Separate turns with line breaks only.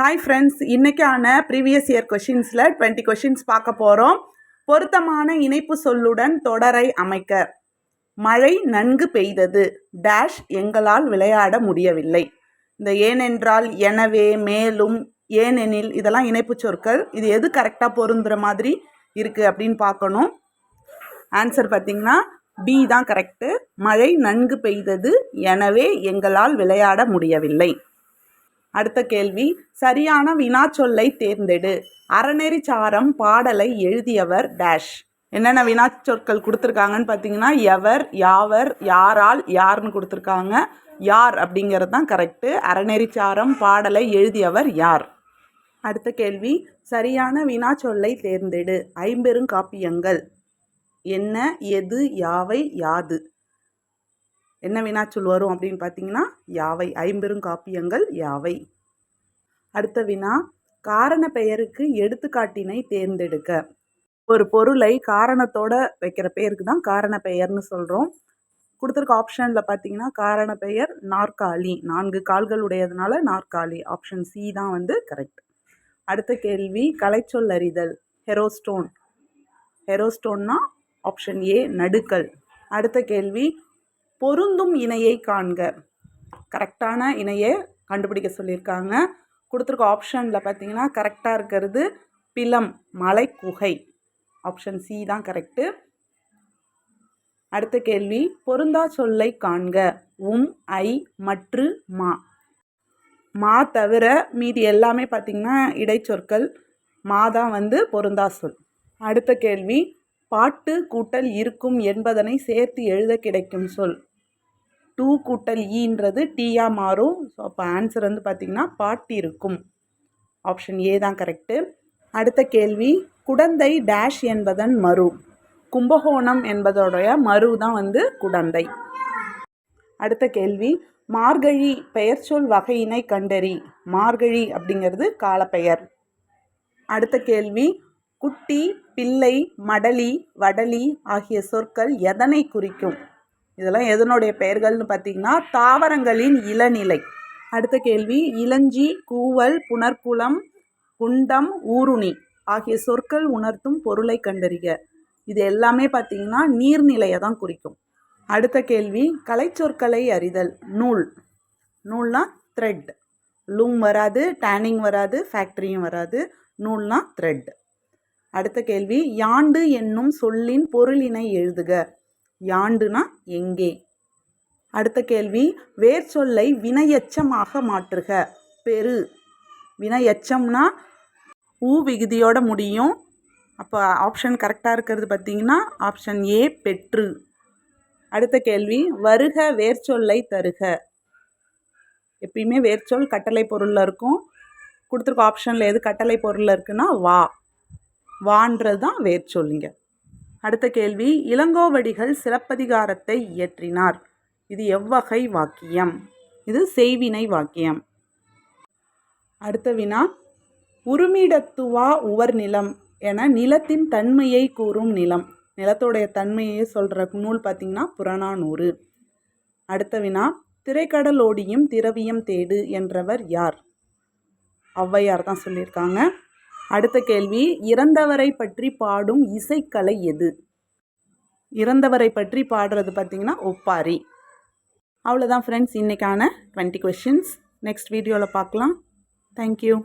Hi friends இன்றைக்கான previous year கொஷின்ஸில் twenty questions பார்க்க போகிறோம் பொருத்தமான இணைப்பு சொல்லுடன் தொடரை அமைக்க. மழை நன்கு பெய்தது. டேஷ் எங்களால் விளையாட முடியவில்லை. இந்த ஏனென்றால் எனவே மேலும் ஏனெனில் இதெல்லாம் இணைப்பு சொற்கள். இது எது கரெக்டாக பொருந்துகிற மாதிரி இருக்குது அப்படின்னு பார்க்கணும். ஆன்சர் பார்த்திங்கன்னா பி தான் கரெக்டு மழை நன்கு பெய்தது. எனவே எங்களால் விளையாட முடியவில்லை. அடுத்த கேள்வி சரியான வினாச்சொல்லை தேர்ந்தெடு. அறநெறி சாரம் பாடலை எழுதியவர் டேஷ். என்னென்ன வினாச்சொற்கள் கொடுத்துருக்காங்கன்னு பார்த்தீங்கன்னா எவர் யாவர் யாரால் யார்னு கொடுத்துருக்காங்க. யார் அப்படிங்கிறது தான் கரெக்டு அறநெறிச்சாரம் பாடலை எழுதியவர் யார்? அடுத்த கேள்வி சரியான வினாச்சொல்லை தேர்ந்தெடு. ஐம்பெருங்காப்பியங்கள். என்ன எது யாவை யாது? என்ன வினாச்சொல் வரும் அப்படின்னு பார்த்தீங்கன்னா யாவை? ஐம்பெருங்காப்பியங்கள் யாவை? அடுத்த வினா காரண பெயருக்கு எடுத்துக்காட்டினை தேர்ந்தெடுக்க. ஒரு பொருளை காரணத்தோட வைக்கிற பெயருக்கு தான் காரண பெயர்னு சொல்கிறோம் கொடுத்துருக்க ஆப்ஷனில் பார்த்தீங்கன்னா காரண பெயர் நாற்காலி. நான்கு கால்கள் உடையதுனால நாற்காலி. ஆப்ஷன் சி தான் வந்து கரெக்ட் அடுத்த கேள்வி கலைச்சொல் அறிதல். Hero stone. ஹெரோஸ்டோன்னா ஆப்ஷன் ஏ நடுக்கல். அடுத்த கேள்வி பொருந்தும் இணையை காண்க. கரெக்டான இணையை கண்டுபிடிக்க சொல்லியிருக்காங்க. கொடுத்துருக்க ஆப்ஷனில் பார்த்தீங்கன்னா கரெக்டாக இருக்கிறது பிலம் மலை குகை. ஆப்ஷன் சி தான் கரெக்டு அடுத்த கேள்வி பொருந்தா சொல்லை காண்க. உம் ஐ மற்று மா. மா தவிர மீதி எல்லாமே பார்த்திங்கன்னா இடைச்சொற்கள். மா தான் வந்து பொருந்தா சொல். அடுத்த கேள்வி பாட்டு கூட்டல் இருக்கும் என்பதனை சேர்த்து எழுத கிடைக்கும் சொல். டூ கூட்டல் ஈன்றது டீயாக மாறும். ஸோ அப்போ ஆன்சர் வந்து பார்த்திங்கன்னா பாட்டி இருக்கும். ஆப்ஷன் ஏ தான் கரெக்டு அடுத்த கேள்வி குடந்தை டேஷ் என்பதன் மறு. கும்பகோணம் என்பதோடைய மறு தான் வந்து குடந்தை. அடுத்த கேள்வி மார்கழி பெயர்ச்சொல் வகையினை கண்டறி. மார்கழி அப்படிங்கிறது காலப்பெயர். அடுத்த கேள்வி குட்டி பிள்ளை மடலி வடலி ஆகிய சொற்கள் எதனை குறிக்கும்? இதெல்லாம் எதனுடைய பெயர்கள்னு பார்த்தீங்கன்னா தாவரங்களின் இளநிலை. அடுத்த கேள்வி இளஞ்சி கூவல் புனர்குளம் குண்டம் ஊருணி ஆகிய சொற்கள் உணர்த்தும் பொருளை கண்டறிக. இது எல்லாமே பார்த்தீங்கன்னா நீர்நிலையை தான் குறிக்கும். அடுத்த கேள்வி கலைச்சொற்களை அறிதல் நூல். நூல்னா த்ரெட் லூம் வராது டேனிங் வராது ஃபேக்ட்ரியும் வராது. நூல்னா த்ரெட் அடுத்த கேள்வி யாண்டு என்னும் சொல்லின் பொருளினை எழுதுக. யாண்டுனா எங்கே? அடுத்த கேள்வி வேர் சொல்லை வினையச்சமாக மாற்றுக. பெரு. வினையச்சம்னா ஊ விகுதியோட முடியும். அப்போ ஆப்ஷன் கரெக்டாக இருக்கிறது பார்த்தீங்கன்னா ஆப்ஷன் ஏ பெற்று. அடுத்த கேள்வி வருக வேர் சொல்லை தருக. எப்பயுமே வேர்ச்சொல் கட்டளை பொருளில் இருக்கும். கொடுத்துருக்க ஆப்ஷனில் எது கட்டளை பொருளில் இருக்குன்னா வா. வான்றது தான் வேர்ச்சொல்லிங்க அடுத்த கேள்வி இளங்கோவடிகள் சிலப்பதிகாரத்தை இயற்றினார். இது எவ்வகை வாக்கியம்? இது செய்வினை வாக்கியம். அடுத்த வினா உருமிடத்துவா உவர் நிலம் என நிலத்தின் தன்மையை கூறும் நிலம். நிலத்தோடைய தன்மையை சொல்கிற நூல் பார்த்திங்கன்னா புறநானூறு. அடுத்த வினா திரைக்கடலோடியும் திரவியம் தேடு என்றவர் யார்? ஔவையார் தான் சொல்லியிருக்காங்க. அடுத்த கேள்வி இறந்தவரை பற்றி பாடும் இசைக்கலை எது? இறந்தவரை பற்றி பாடுறது பார்த்திங்கன்னா ஒப்பாரி. அவ்வளோதான் ஃப்ரெண்ட்ஸ் இன்றைக்கான டுவெண்ட்டி கொஷின்ஸ் நெக்ஸ்ட் வீடியோவில் பார்க்கலாம். தேங்க்யூ